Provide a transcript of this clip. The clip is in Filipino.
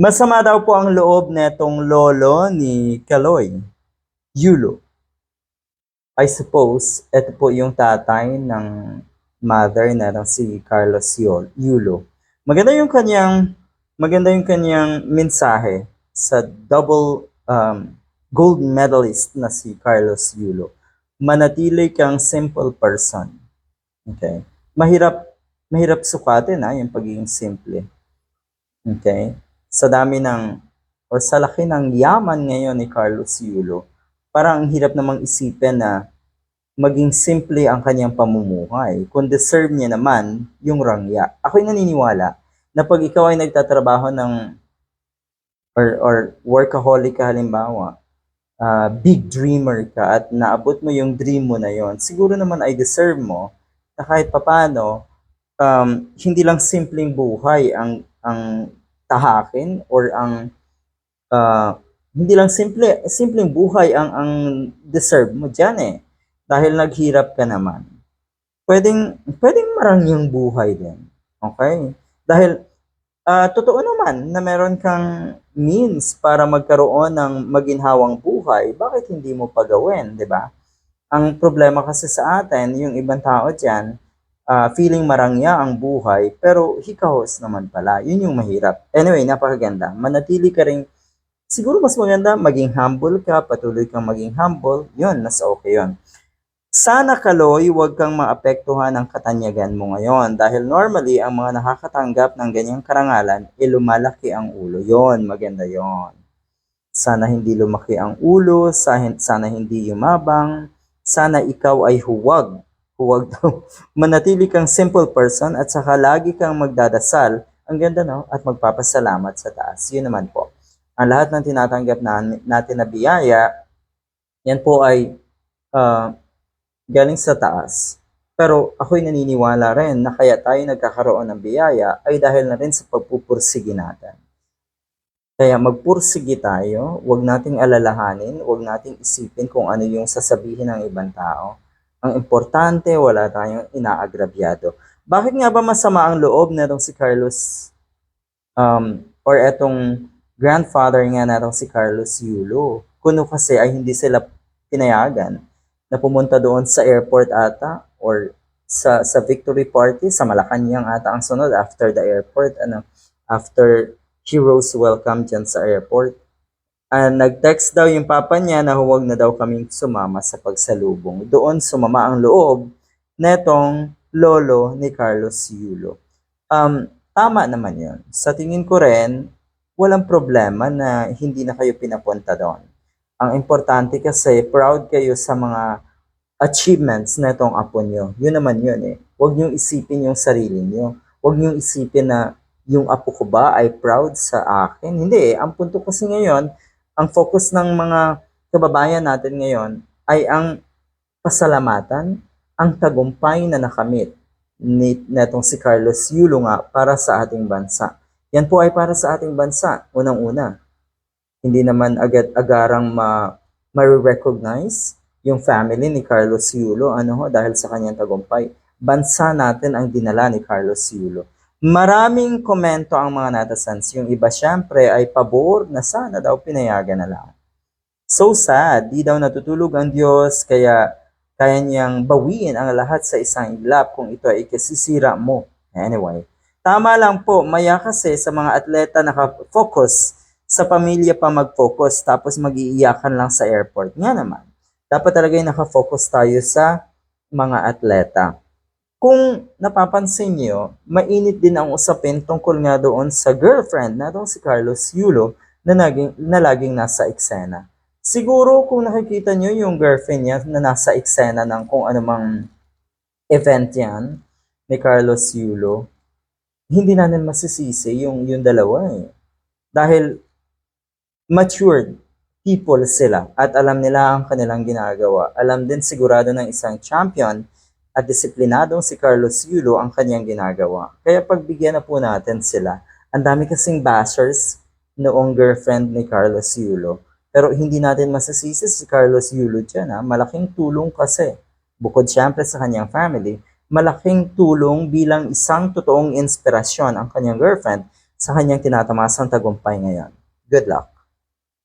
Masama daw po ang loob netong lolo ni Kaloy, Yulo. I suppose, ito po yung tatay ng mother na si Carlos Yul- Yulo. Maganda yung kanyang maganda yung kanyang mensahe sa double um, gold medalist na si Carlos Yulo. Manatili kang simple person. Okay? Mahirap mahirap sukatin ha, yung pagiging simple. Okay? Sa dami ng or sa laki ng yaman ngayon ni Carlos Yulo, parang ang hirap namang isipin na maging simple ang kanyang pamumuhay. Kung deserve niya naman yung rangya. Ako'y naniniwala na pag ikaw ay nagtatrabaho ng or, or workaholic ka halimbawa, ah, big dreamer ka at naabot mo yung dream mo na yon, siguro naman ay deserve mo na kahit papano, um, hindi lang simpleng buhay ang ang tahakin or ang ah, hindi lang simple simpleng buhay ang ang deserve mo diyan eh. Dahil naghirap ka naman. Pwedeng pwedeng marangyang buhay din. Okay? Dahil ah, totoo naman na meron kang means para magkaroon ng maginhawang buhay bakit hindi mo pa gawin di ba? Ang problema kasi sa atin yung ibang tao diyan ah, feeling marangya ang buhay, pero hikahos naman pala. Yun yung mahirap. Anyway, napakaganda. Manatili ka rin, siguro mas maganda, maging humble ka, patuloy kang maging humble, yun, nasa okay yun. Sana Kaloy, huwag kang maapektuhan ng katanyagan mo ngayon dahil normally ang mga nakakatanggap ng ganyang karangalan, eh lumalaki ang ulo. Yon, maganda yon. Sana hindi lumaki ang ulo, sa- sana hindi yumabang, sana ikaw ay huwag huwag daw. Manatili kang simple person at saka lagi kang magdadasal. Ang ganda no? At magpapasalamat sa taas. Yun naman po. Ang lahat ng tinatanggap na, natin na biyaya, yan po ay ah, galing sa taas. Pero ako'y naniniwala rin na kaya tayo nagkakaroon ng biyaya ay dahil na rin sa pagpupursige natin. Kaya magpursige tayo, wag nating alalahanin, wag nating isipin kung ano yung sasabihin ng ibang tao. Ang importante, wala tayong inaagrabyado. Bakit nga ba masama ang loob na si Carlos um, or etong grandfather nga na si Carlos Yulo? Kuno kasi ay hindi sila pinayagan na pumunta doon sa airport ata or sa sa victory party sa Malacanang ata ang sunod after the airport ano after heroes welcome dyan sa airport Ah, nag-text daw yung papa niya na huwag na daw kaming sumama sa pagsalubong. Doon sumama ang loob netong lolo ni Carlos Yulo. Um, tama naman yun. Sa tingin ko rin, walang problema na hindi na kayo pinapunta doon. Ang importante kasi, proud kayo sa mga achievements na itong apo nyo. Yun naman yun eh. Huwag nyo isipin yung sarili nyo. Huwag nyo isipin na yung apo ko ba ay proud sa akin. Hindi eh. Ang punto kasi ngayon, ang focus ng mga kababayan natin ngayon ay ang pasalamatan, ang tagumpay na nakamit ni netong si Carlos Yulo para sa ating bansa. Yan po ay para sa ating bansa, unang-una. Hindi naman agad-agarang ma ma-recognize yung family ni Carlos Yulo ano ho, dahil sa kanyang tagumpay. Bansa natin ang dinala ni Carlos Yulo. Maraming komento ang mga netizens. Yung iba syempre ay pabor na sana daw pinayagan na lang. So sad, di daw natutulog ang Diyos kaya kaya niyang bawiin ang lahat sa isang iglap kung ito ay ikasisira mo. Anyway, tama lang po, maya kasi sa mga atleta nakafocus sa pamilya pa mag-focus tapos mag-iiyakan lang sa airport. Nga naman, dapat talaga yung nakafocus tayo sa mga atleta. Kung napapansin niyo, mainit din ang usapin tungkol nga doon sa girlfriend na si Carlos Yulo na, naging, na laging nasa eksena. Siguro kung nakikita niyo yung girlfriend niya na nasa eksena ng kung anumang event yan ni Carlos Yulo, hindi natin masisisi yung, yung dalawa eh. Dahil matured people sila at alam nila ang kanilang ginagawa. Alam din sigurado ng isang champion at disiplinadong si Carlos Yulo ang kanyang ginagawa. Kaya pagbigyan na po natin sila. Ang dami kasing bashers noong girlfriend ni Carlos Yulo. Pero hindi natin masasisi si Carlos Yulo dyan. Ha? Malaking tulong kasi. Bukod syempre sa kanyang family, malaking tulong bilang isang totoong inspirasyon ang kanyang girlfriend sa kanyang tinatamasang tagumpay ngayon. Good luck!